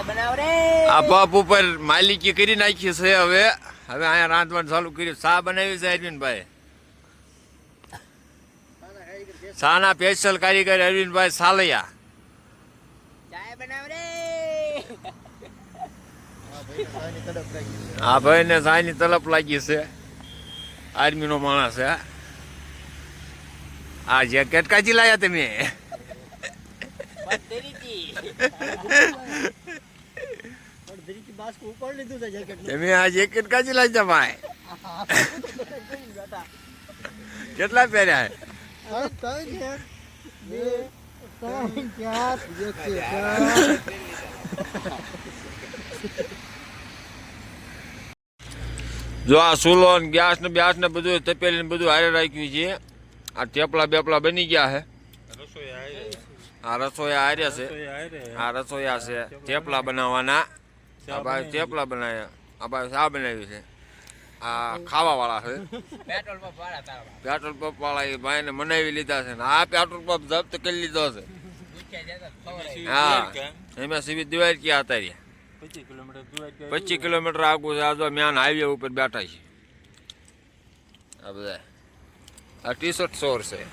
આ પપ ઉપર માલિકી કરી નાખી છે હવે. હવે અહીંયા રાંધવાનું ચાલુ કર્યું. ચા બનાવી છે અરવિંદભાઈ ચાના સ્પેશિયલ કારીગર અરવિંદભાઈ સાલૈયા. ચાય ભાઈ ને ચાની તલપ લાગી છે. આર્મીનો માણસ છે. આ જેકેટ કાચી લાયા તમે? પથરીથી તમે આ જેકેટ કાચી લાગ્યા ભાઈ. કેટલા પહેર્યા છે? જો આ સુલો ને ગેસ ને બ્યાસ ને બધું તપેલી ને બધું હારે રાખ્યું છે. આ ટેપલા બેપલા બની ગયા છે. આ રસોયા હારે છે. આ રસોયા છે. થેપલા બનાવવાના. આ ભાઈ થેપલા બનાવ્યા. આ ભાઈ ચા બનાવી છે. આ ખાવા વાળા છે. પેટ્રોલ પંપ વાળા પેટ્રોલ પંપ વાળા એ ભાઈને મનાવી લીધા છે ને આ પેટ્રોલ પંપ જપ્ત કરી લીધો છે. હા. એમાં સીવી દિવાળી ક્યાં હતા રહ્યા પચીસ કિલોમીટર આગું છે. આજે જો મ્યાન હાઈવે ઉપર બેઠા છે. આ બધા. આ ટી શર્ટ સોર છે